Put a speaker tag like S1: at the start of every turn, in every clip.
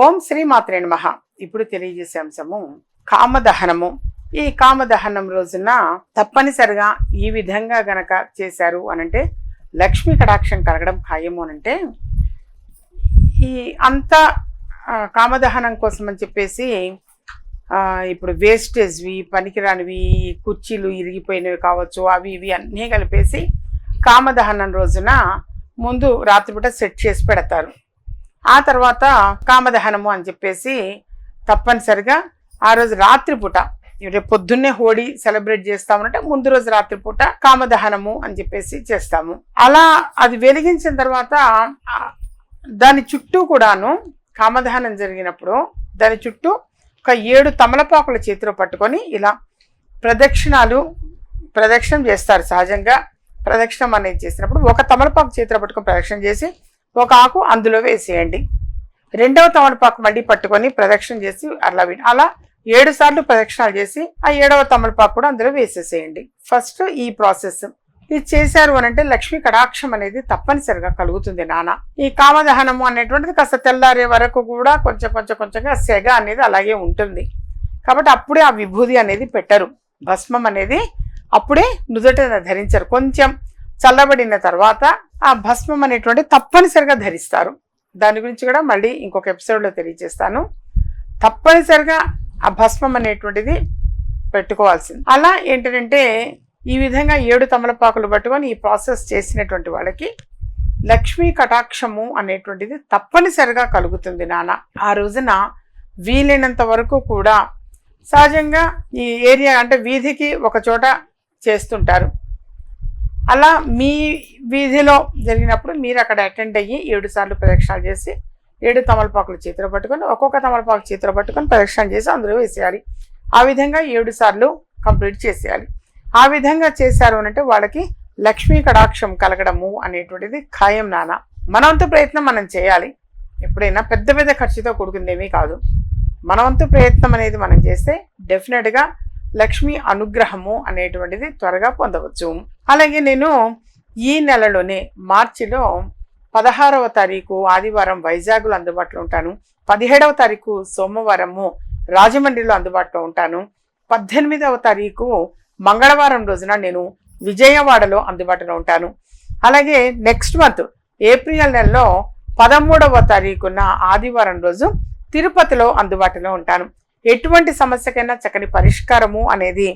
S1: ఓం శ్రీ మాత్రే నమః. ఇప్పుడు తెలియజేసే అంశము కామదహనము. ఈ కామదహనం రోజున తప్పనిసరిగా ఈ విధంగా గనక చేశారు అనంటే లక్ష్మీ కటాక్షం కలగడం ఖాయము అనంటే ఈ అంత కామదహనం కోసం అని చెప్పేసి ఇప్పుడు వేస్టేజ్వి పనికిరానివి కుర్చీలు ఇరిగిపోయినవి కావచ్చు అవి ఇవి అన్నీ కలిపేసి కామదహనం రోజున ముందు రాత్రిపూట సెట్ చేసి పెడతారు. ఆ తర్వాత కామదహనము అని చెప్పేసి తప్పనిసరిగా ఆ రోజు రాత్రిపూట రేపు పొద్దున్నే హోడీ సెలబ్రేట్ చేస్తామంటే ముందు రోజు రాత్రిపూట కామదహనము అని చెప్పేసి చేస్తాము. అలా అది వెలిగించిన తర్వాత దాని చుట్టూ కూడాను కామదహనం జరిగినప్పుడు దాని చుట్టూ ఒక ఏడు తమలపాకుల చేతిలో పట్టుకొని ఇలా ప్రదక్షిణాలు ప్రదక్షిణం చేస్తారు సహజంగా. ప్రదక్షిణం అనేది చేసినప్పుడు ఒక తమలపాకు చేతిలో పట్టుకొని ప్రదక్షిణం చేసి ఒక ఆకు అందులో వేసేయండి. రెండవ తమలపాకు మళ్ళీ పట్టుకొని ప్రదక్షిణ చేసి అలా అలా ఏడు సార్లు ప్రదక్షిణాలు చేసి ఆ ఏడవ తమలపాకు కూడా అందులో వేసేసేయండి. ఫస్ట్ ఈ ప్రాసెస్. ఇది చేశారు అని అంటే లక్ష్మీ కటాక్షం అనేది తప్పనిసరిగా కలుగుతుంది నాన్న ఈ కామదహనము అనేటువంటిది కాస్త తెల్లారే వరకు కూడా కొంచెం కొంచెం కొంచెంగా సెగ అనేది అలాగే ఉంటుంది. కాబట్టి అప్పుడే ఆ విభూది అనేది పెట్టరు. భస్మం అనేది అప్పుడే నుదుట ధరించరు. కొంచెం చల్లబడిన తర్వాత ఆ భస్మం అనేటువంటి తప్పనిసరిగా ధరిస్తారు. దాని గురించి కూడా మళ్ళీ ఇంకొక ఎపిసోడ్లో తెలియజేస్తాను. తప్పనిసరిగా ఆ భస్మం అనేటువంటిది పెట్టుకోవాల్సింది. అలా ఏంటంటే ఈ విధంగా ఏడు తమలపాకులు పట్టుకొని ఈ ప్రాసెస్ చేసినటువంటి వాళ్ళకి లక్ష్మీ కటాక్షము అనేటువంటిది తప్పనిసరిగా కలుగుతుంది నాన్న ఆ రోజున వీలైనంత వరకు కూడా సహజంగా ఈ ఏరియా అంటే వీధికి ఒక చోట చేస్తుంటారు. అలా మీ వీధిలో జరిగినప్పుడు మీరు అక్కడ అటెండ్ అయ్యి ఏడు సార్లు ప్రదక్షిణాలు చేసి ఏడు తమలపాకులు చేతిలో పట్టుకొని ఒక్కొక్క తమలపాకు చేతిలో పట్టుకొని ప్రదక్షిణ చేసి అందులో వేసేయాలి. ఆ విధంగా ఏడు సార్లు కంప్లీట్ చేసేయాలి. ఆ విధంగా చేశారు అంటే వాళ్ళకి లక్ష్మీ కడాక్షం కలగడము అనేటువంటిది ఖాయం నానా మనవంతు ప్రయత్నం మనం చేయాలి. ఎప్పుడైనా పెద్ద పెద్ద ఖర్చుతో కూడుకుందేమీ కాదు. మనవంతు ప్రయత్నం అనేది మనం చేస్తే డెఫినెట్గా లక్ష్మీ అనుగ్రహము అనేటువంటిది త్వరగా పొందవచ్చు. అలాగే నేను ఈ నెలలోనే మార్చిలో పదహారవ తారీఖు ఆదివారం వైజాగ్లో అందుబాటులో ఉంటాను. పదిహేడవ తారీఖు సోమవారము రాజమండ్రిలో అందుబాటులో ఉంటాను. పద్దెనిమిదవ తారీఖు మంగళవారం రోజున నేను విజయవాడలో అందుబాటులో ఉంటాను. అలాగే నెక్స్ట్ మంత్ ఏప్రిల్ నెలలో పదమూడవ తారీఖున ఆదివారం రోజు తిరుపతిలో అందుబాటులో ఉంటాను. ఎటువంటి సమస్యకైనా చక్కని పరిష్కారము అనేది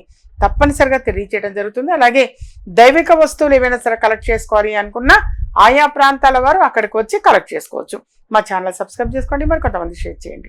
S1: తప్పనిసరిగా తెలియచేయడం జరుగుతుంది. అలాగే దైవిక వస్తువులు ఏమైనా సరే కలెక్ట్ చేసుకోవాలి అనుకున్నా ఆయా ప్రాంతాల వారు అక్కడికి వచ్చి కలెక్ట్ చేసుకోవచ్చు. మా ఛానల్ సబ్స్క్రైబ్ చేసుకోండి. మరి కొంతమంది షేర్ చేయండి.